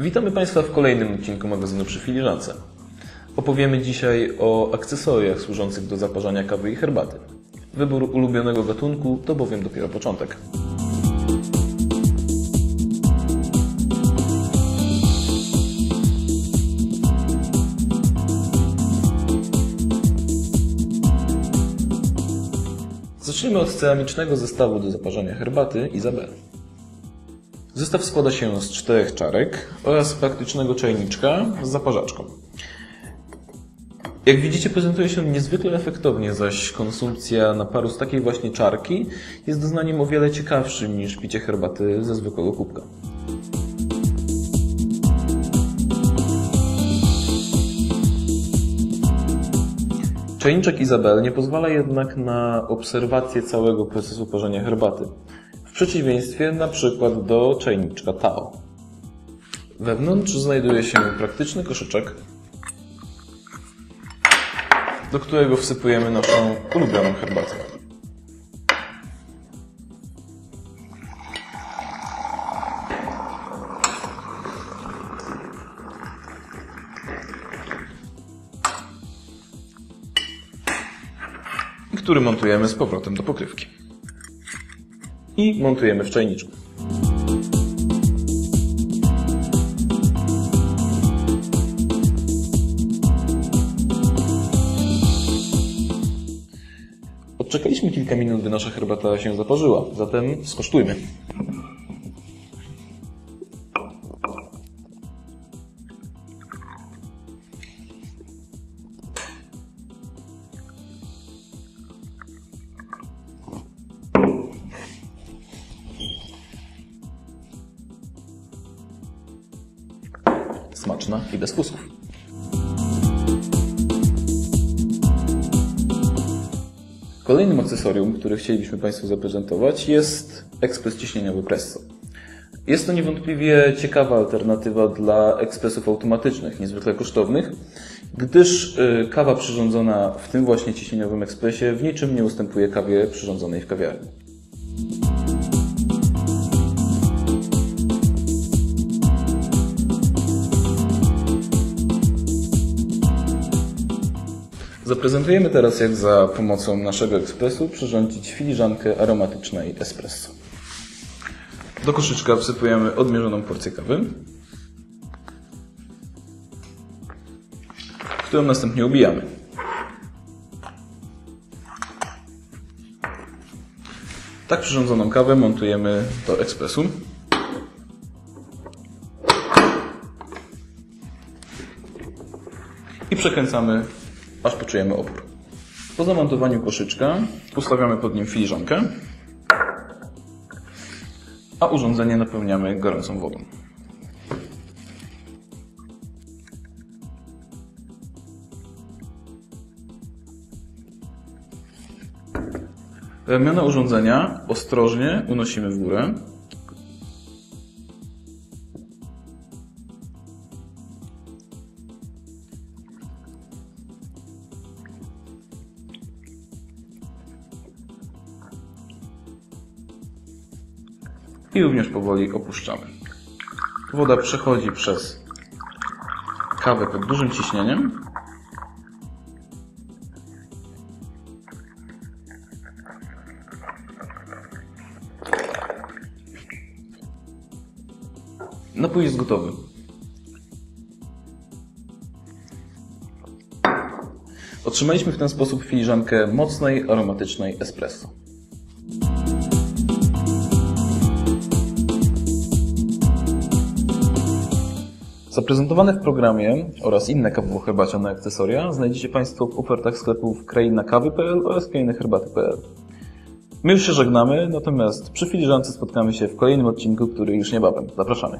Witamy Państwa w kolejnym odcinku magazynu przy filiżance. Opowiemy dzisiaj o akcesoriach służących do zaparzania kawy i herbaty. Wybór ulubionego gatunku to bowiem dopiero początek. Zacznijmy od ceramicznego zestawu do zaparzania herbaty Izabel. Zestaw składa się z czterech czarek oraz praktycznego czajniczka z zaparzaczką. Jak widzicie, prezentuje się niezwykle efektownie, zaś konsumpcja naparu z takiej właśnie czarki jest doznaniem o wiele ciekawszym niż picie herbaty ze zwykłego kubka. Czajniczek Izabel nie pozwala jednak na obserwację całego procesu parzenia herbaty, przeciwieństwie na przykład do czajniczka Tao. Wewnątrz znajduje się praktyczny koszyczek, do którego wsypujemy naszą ulubioną herbatę. który montujemy z powrotem do pokrywki. I montujemy w czajniczku. Odczekaliśmy kilka minut, by nasza herbata się zaparzyła, zatem skosztujmy. Smaczna i bez. Kolejnym akcesorium, które chcielibyśmy Państwu zaprezentować jest ekspres ciśnieniowy Presso. Jest to niewątpliwie ciekawa alternatywa dla ekspresów automatycznych, niezwykle kosztownych, gdyż y, kawa przyrządzona w tym właśnie ciśnieniowym ekspresie w niczym nie ustępuje kawie przyrządzonej w kawiarni. Zaprezentujemy teraz, jak za pomocą naszego ekspresu przyrządzić filiżankę aromatycznej espresso. Do koszyczka wsypujemy odmierzoną porcję kawy, którą następnie ubijamy. Tak przyrządzoną kawę montujemy do ekspresu. I przekręcamy aż poczujemy opór. Po zamontowaniu koszyczka ustawiamy pod nim filiżankę, a urządzenie napełniamy gorącą wodą. Ramiona urządzenia ostrożnie unosimy w górę i również powoli opuszczamy. Woda przechodzi przez kawę pod dużym ciśnieniem. Napój jest gotowy. Otrzymaliśmy w ten sposób filiżankę mocnej, aromatycznej espresso. Zaprezentowane w programie oraz inne kawowo-herbaciane akcesoria znajdziecie Państwo w ofertach sklepów krainakawy.pl oraz krainaherbaty.pl. My już się żegnamy, natomiast przy filiżance spotkamy się w kolejnym odcinku, który już niebawem. Zapraszamy.